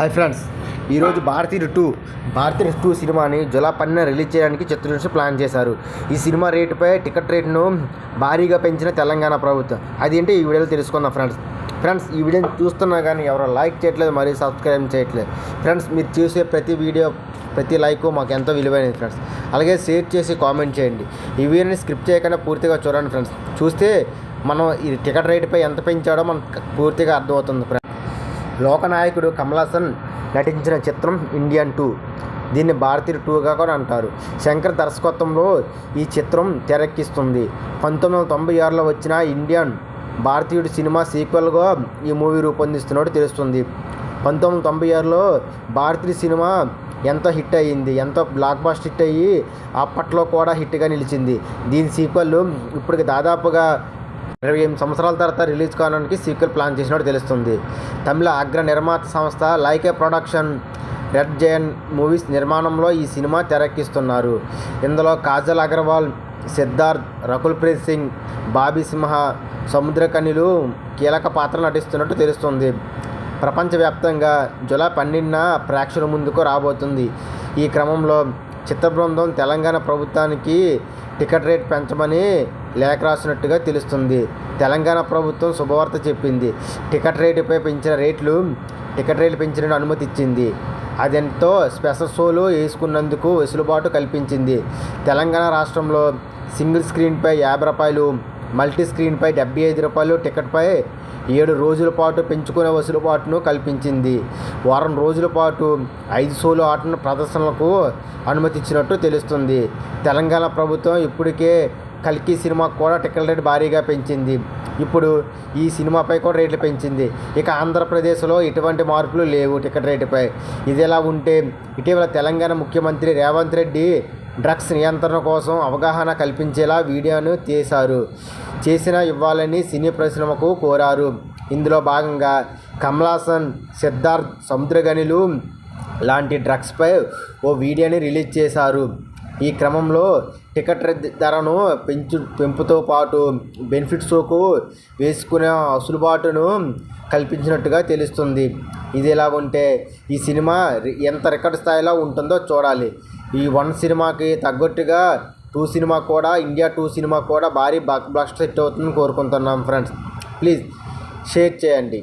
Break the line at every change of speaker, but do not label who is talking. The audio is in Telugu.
Hi friends. ఈరోజు భారతీయ టూ భారతీయ టూ సినిమాని జులై పన్నెండు రిలీజ్ చేయడానికి చిత్రదర్శి ప్లాన్ చేశారు. ఈ సినిమా రేటుపై టికెట్ రేటును భారీగా పెంచిన తెలంగాణ ప్రభుత్వం. అదేంటి ఈ వీడియోలో తెలుసుకుందాం ఫ్రెండ్స్. ఫ్రెండ్స్ ఈ వీడియోని చూస్తున్నా కానీ ఎవరు లైక్ చేయట్లేదు మరియు సబ్స్క్రైబ్ చేయట్లేదు. ఫ్రెండ్స్ మీరు చూసే ప్రతి వీడియో ప్రతి లైక్ మాకు ఎంతో విలువైనది ఫ్రెండ్స్. అలాగే షేర్ చేసి కామెంట్ చేయండి. ఈ వీడియోని స్క్రిప్ట్ చేయకుండా పూర్తిగా చూడండి ఫ్రెండ్స్. చూస్తే మనం ఈ టికెట్ రేటుపై ఎంత పెంచాడో మనకు పూర్తిగా అర్థమవుతుంది ఫ్రెండ్స్. లోకనాయకుడు కమల్ హాసన్ నటించిన చిత్రం ఇండియన్ టూ. దీన్ని భారతీయ టూగా కూడా అంటారు. శంకర్ దర్శకత్వంలో ఈ చిత్రం తెరక్కిస్తుంది పంతొమ్మిది వందల తొంభై ఆరులో వచ్చిన ఇండియన్ భారతీయుడు సినిమా సీక్వెల్గా ఈ మూవీ రూపొందిస్తున్నట్టు తెలుస్తుంది. పంతొమ్మిది వందల తొంభై ఆరులో భారతీయ సినిమా ఎంతో హిట్ అయ్యింది ఎంతో బ్లాక్ బాస్ట్ హిట్ అయ్యి అప్పట్లో కూడా హిట్గా నిలిచింది. దీని సీక్వెల్ ఇప్పటికి దాదాపుగా ఇరవై ఎనిమిది సంవత్సరాల తర్వాత రిలీజ్ కావడానికి సీక్వెల్ ప్లాన్ చేసినట్టు తెలుస్తుంది. తమిళ అగ్ర నిర్మాత సంస్థ Lyca production red giant movies నిర్మాణంలో ఈ సినిమా తెరక్కిస్తున్నారు ఇందులో కాజల్ అగర్వాల్ సిద్ధార్థ్ రకుల్ ప్రీత్ సింగ్ బాబీ సింహ సముద్రకనిలు కీలక పాత్ర నటిస్తున్నట్టు తెలుస్తుంది. ప్రపంచవ్యాప్తంగా జూలై పన్నెండున ప్రేక్షకుల ముందుకు రాబోతుంది. ఈ క్రమంలో చిత్ర బృందం తెలంగాణ ప్రభుత్వానికి టికెట్ రేట్ పెంచమని లేఖ రాసినట్టుగా తెలుస్తుంది. తెలంగాణ ప్రభుత్వం శుభవార్త చెప్పింది. టికెట్ రేటుపై పెంచిన రేట్లు టికెట్ రేట్లు పెంచిన అనుమతి ఇచ్చింది అదెంతో స్పెషల్ షోలు వేసుకున్నందుకు వెసులుబాటు కల్పించింది. తెలంగాణ రాష్ట్రంలో సింగిల్ స్క్రీన్పై యాభై రూపాయలు మల్టీ స్క్రీన్పై డెబ్బై ఐదు రూపాయలు టికెట్పై ఏడు రోజుల పాటు పెంచుకునే వసులుబాటును కల్పించింది. వారం రోజుల పాటు ఐదు షోలు ఆటను ప్రదర్శనలకు అనుమతించినట్టు తెలుస్తుంది. తెలంగాణ ప్రభుత్వం ఇప్పటికే కల్కి సినిమా కూడా టికెట్ రేటు భారీగా పెంచింది. ఇప్పుడు ఈ సినిమాపై కూడా రేట్లు పెంచింది. ఇక ఆంధ్రప్రదేశ్లో ఎటువంటి మార్పులు లేవు టికెట్ రేటుపై. ఇది ఎలా ఉంటే ఇటీవల తెలంగాణ ముఖ్యమంత్రి రేవంత్ రెడ్డి డ్రగ్స్ నియంత్రణ కోసం అవగాహన కల్పించేలా వీడియోను తీశారు చేసిన ఇవ్వాలని సినీ పరిశ్రమకు కోరారు. ఇందులో భాగంగా కమలాసన్ సిద్ధార్థ్ సముద్రగనిలు లాంటి డ్రగ్స్పై ఓ వీడియోని రిలీజ్ చేశారు. ఈ క్రమంలో టికెట్ ధరను పెంచు పెంపుతో పాటు బెనిఫిట్ షోకు వేసుకునే అసులుబాటును కల్పించినట్టుగా తెలుస్తుంది. ఇది ఎలా ఉంటే ఈ సినిమా ఎంత రికార్డ్ స్థాయిలో ఉంటుందో చూడాలి. ఈ వన్ సినిమాకి తగ్గట్టుగా టూ సినిమా కూడా ఇండియా టూ సినిమా కూడా భారీ బ్లాక్ బ్లాస్టర్ హిట్ అవుతుందని కోరుకుంటున్నాం ఫ్రెండ్స్ ప్లీజ్ షేర్ చేయండి.